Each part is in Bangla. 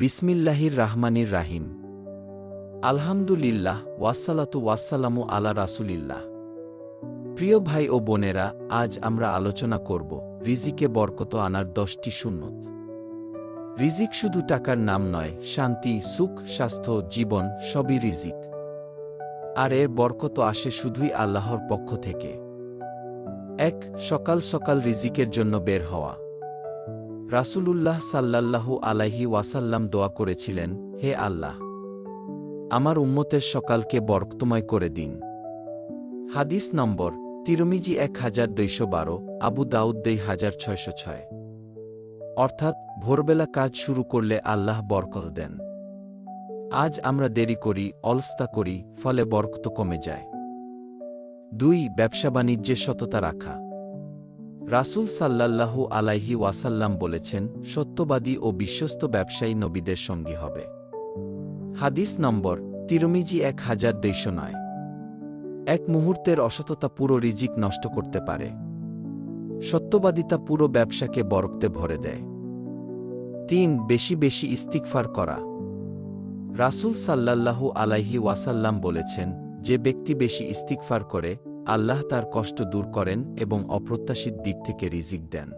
বিসমিল্লাহির রাহমানির রাহিম। আলহামদুলিল্লাহ ওয়াসালাতু ওয়াসালামু আলা রাসুলিল্লাহ। প্রিয় ভাই ও বোনেরা, আজ আমরা আলোচনা করব রিজিকে বরকত আনার দশটি শূন্যত রিজিক শুধু টাকার নাম নয়, শান্তি, সুখ, স্বাস্থ্য, জীবন, সবই রিজিক। আর এর বরকত আসে শুধুই আল্লাহর পক্ষ থেকে। এক, সকাল সকাল রিজিকের জন্য বের হওয়া। রাসূলুল্লাহ সাল্লাল্লাহু আলাইহি ওয়াসাল্লাম দোয়া করেছিলেন, হে আল্লাহ, আমার উম্মতের সকালকে বরক্তময় করে দিন। হাদিস নম্বর, তিরমিজি এক হাজার দুইশো বারো, আবু দাউদ দুই হাজার ছয়শো ছয়। অর্থাৎ, ভোরবেলা কাজ শুরু করলে আল্লাহ বরকত দেন। আজ আমরা দেরি করি, অলস্তা করি, ফলে বরকত কমে যায়। দুই, ব্যবসা বাণিজ্যে সততা রাখা। রাসূল সাল্লাল্লাহু আলাইহি ওয়াসাল্লাম বলেছেন, সত্যবাদী ও বিশ্বস্ত ব্যবসায়ী নবীদের সঙ্গী হবে। হাদিস নম্বর, তিরমিজি এক হাজার দুইশো নয়। এক মুহূর্তের অসততা পুরো রিজিক নষ্ট করতে পারে। সত্যবাদিতা পুরো ব্যবসাকে বরকতে ভরে দেয়। তিন, বেশি বেশি ইস্তিকফার করা। রাসূল সাল্লাল্লাহু আলাইহি ওয়াসাল্লাম বলেছেন, যে ব্যক্তি বেশি ইস্তিকফার করে আল্লাহ তার কষ্ট দূর করেন এবং অপ্রত্যাশিত দিক থেকে রিজিক দেন।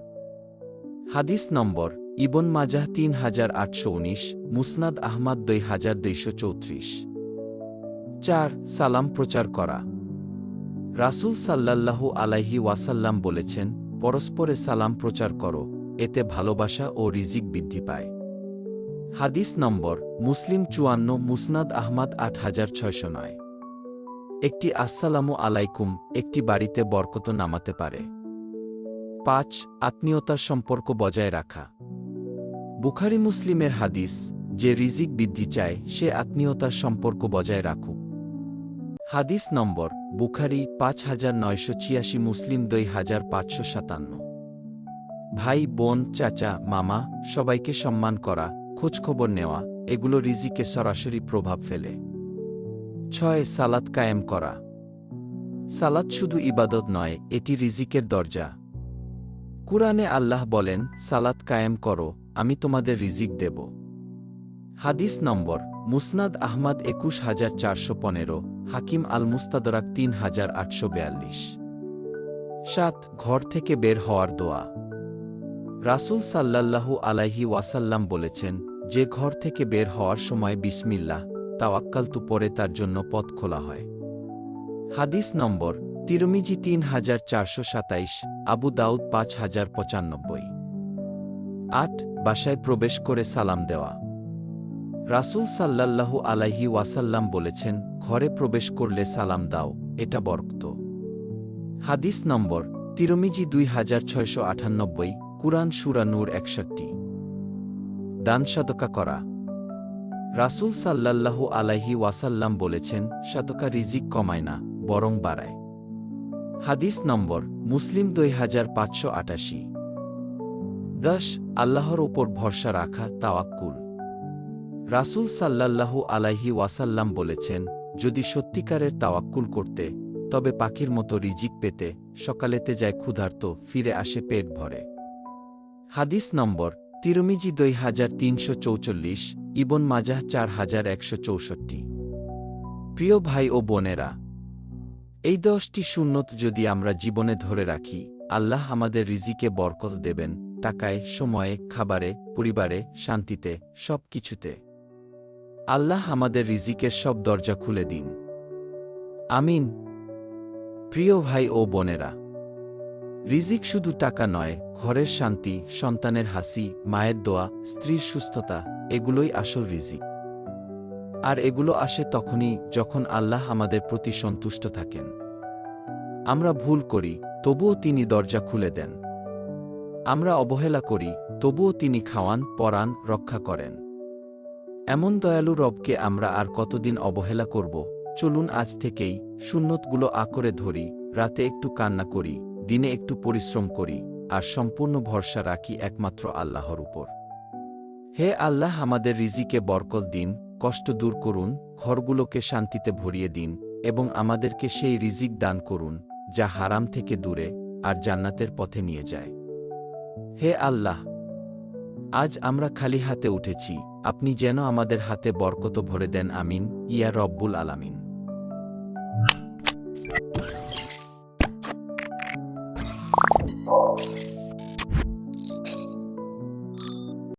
হাদিস নম্বর, ইবন মাজাহ তিন হাজার আটশো উনিশ, মুসনাদ আহমাদ দুই হাজার দুইশো চৌত্রিশ। চার, সালাম প্রচার করা। রাসূল সাল্লাল্লাহু আলাইহি ওয়াসাল্লাম বলেছেন, পরস্পরে সালাম প্রচার করো, এতে ভালোবাসা ও রিজিক বৃদ্ধি পায়। হাদিস নম্বর, মুসলিম চুয়ান্ন, মুসনাদ আহমাদ আট হাজার ছয়শো নয়। একটি আসসালামু আলাইকুম, একটি বাড়িতে বরকত নামাতে পারে। পাঁচ, আত্মীয়তার সম্পর্ক বজায় রাখা। বুখারি মুসলিমের হাদিস, যে রিজিক বৃদ্ধি চায়, সে আত্মীয়তার সম্পর্ক বজায় রাখুক। হাদিস নম্বর, বুখারি পাঁচ হাজার নয়শো ছিয়াশি, মুসলিম দুই হাজার পাঁচশো সাতান্ন। ভাই, বোন, চাচা, মামা, সবাইকে সম্মান করা, খোঁজখবর নেওয়া, এগুলো রিজিকে সরাসরি প্রভাব ফেলে। ছয় সালাত কায়েম করা। সালাত শুধু ইবাদত নয়, এটি রিজিকের দরজা। কুরআনে আল্লাহ বলেন, সালাত কায়েম করো, আমি তোমাদের রিজিক দেব। হাদিস নম্বর, মুসনাদ আহমাদ একুশ হাজার চারশো পনেরো, হাকিম আল মুস্তাদরাক তিন হাজার আটশো বেয়াল্লিশ। সাত, ঘর থেকে বের হওয়ার দোয়া। রাসূল সাল্লাল্লাহু আলাইহি ওয়াসাল্লাম বলেছেন, যে ঘর থেকে বের হওয়ার সময় বিসমিল্লাহ তাওয়াক্কালতু পরে তার জন্য পথ খোলা হয়। হাদিস নম্বর, তিরমিজি তিন হাজার চারশো সাতাইশ, আবু দাউদ পাঁচ হাজার পঁচানব্বই। আট, বাসায় প্রবেশ করে সালাম দেওয়া। রাসূল সাল্লাল্লাহু আলাইহি ওয়াসাল্লাম বলেছেন, ঘরে প্রবেশ করলে সালাম দাও, এটা বরক্ত। হাদিস নম্বর, তিরমিজি দুই হাজার ছয়শো আটানব্বই, কুরআন সুরা নূর একষট্টি। দান করা। রাসূল সাল্লাল্লাহু আলাইহি ওয়াসাল্লাম বলেছেন সাদকা রিজিক কমায় না, বরং বাড়ায়। হাদিস নম্বর, মুসলিম দুই হাজার পাঁচশো আটাশি। দশ আল্লাহর ওপর ভরসা রাখা, তাওয়াক্কুল। রাসূল সাল্লাল্লাহু আলাইহি ওয়াসাল্লাম বলেছেন, যদি সত্যিকারের তাওয়াক্কুল করতে, তবে পাখির মতো রিজিক পেতে, সকালেতে যায় ক্ষুধার্ত, ফিরে আসে পেট ভরে। হাদিস নম্বর, তিরমিজি দুই হাজার তিনশো চৌচল্লিশ ইবন মাজাহ চার হাজার একশো চৌষট্টি। প্রিয় ভাই ও বোনেরা, এই দশটি শূন্যত যদি আমরা জীবনে ধরে রাখি, আল্লাহ আমাদের রিজিকে বরকত দেবেন, টাকায়, সময়ে, খাবারে, পরিবারে, শান্তিতে সব কিছুতে আল্লাহ আমাদের রিজিকের সব দরজা খুলে দিন। আমিন। প্রিয় ভাই ও বোনেরা রিজিক শুধু টাকা নয়, ঘরের শান্তি, সন্তানের হাসি, মায়ের দোয়া, স্ত্রীর সুস্থতা, এগুলোই আসল রিজিক। আর এগুলো আসে তখনই যখন আল্লাহ আমাদের প্রতি সন্তুষ্ট থাকেন। আমরা ভুল করি, তবুও তিনি দরজা খুলে দেন। আমরা অবহেলা করি, তবুও তিনি খাওয়ান পরান রক্ষা করেন। এমন দয়ালু রবকে আমরা আর কতদিন অবহেলা করব? চলুন আজ থেকেই শূন্যতগুলো আকরে ধরি, রাতে একটু কান্না করি দিনে একটু পরিশ্রম করি, আর সম্পূর্ণ ভরসা রাখি একমাত্র আল্লাহর উপর। হে আল্লাহ আমাদের রিজিকে বরকত দিন, কষ্ট দূর করুন, ঘরগুলোকে শান্তিতে ভরিয়ে দিন, এবং আমাদেরকে সেই রিজিক দান করুন, যা হারাম থেকে দূরে, আর জান্নাতের পথে নিয়ে যায়। হে আল্লাহ, আজ আমরা খালি হাতে উঠেছি, আপনি যেন আমাদের হাতে বরকত ভরে দেন, আমিন, ইয়া রব্বুল আলামিন।